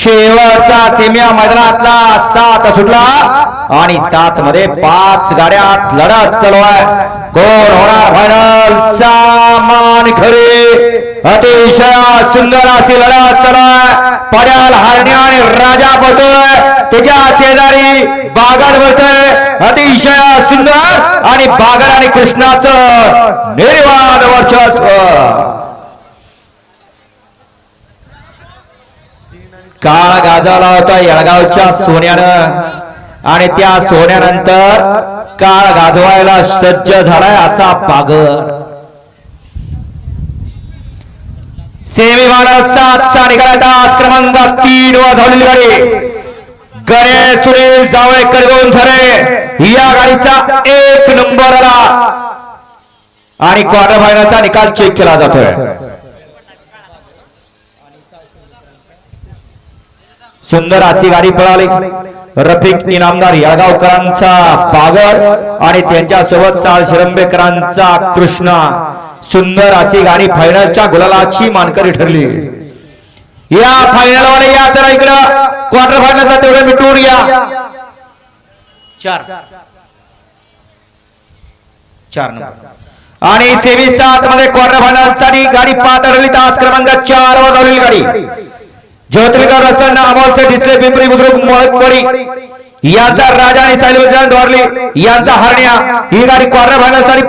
शेवटचा सेमिया मैदानातला सात सुटला आणि सात मध्ये पाच गाड्यात लढत चालू आहे. कोण होणार फायनल सामान खरे अतिशय सुंदर अशी लढत चालू पड्याल हारण्या आणि राजा पडतोय त्याच्या शेजारी बागड पडतोय अतिशय सुंदर आणि बागड आणि कृष्णाचं निर्वाद वर्चस्व. काळ गाजवला होता येळगावच्या सोन्यानं. आणि त्या सोन्यानंतर काळ गाजवायला सज्ज झालाय असा पागर सेमी मानव सातचा निघाला तास क्रमांक तीन वर धावलेली गाडी. गणेश सुनील जावळेकर गोन झरे या गाडीचा एक नंबर आला. आणि क्वार्टर फायनलचा निकाल चेक केला जातोय. सुंदर अशी गाडी पळाली. रफिक इनामदार यागावकरांचा पागर आणि त्यांच्यासोबत साल शिरंबेकरांचा कृष्णा. सुंदर अशी गाडी फायनलच्या गुलालाची मानकरी ठरली. या फायनल वाले या चला इकडं. क्वार्टर फायनलचा तेवढं मिटून या. चार. चार नंबर. आणि सेमी सात मध्ये क्वार्टर फायनलसाठी गाडी पाच ठरली तास क्रमांक चार वर धावलेली गाडी. ज्योतिर्लिंग रसन अमोलचे दिसले पिंपरी बुद्रुक मोहकवाडी यांचा राजा आणि सायलेबजान डोरली यांचा हरण्या. ही गाडी क्वार्टर फायनलसाठी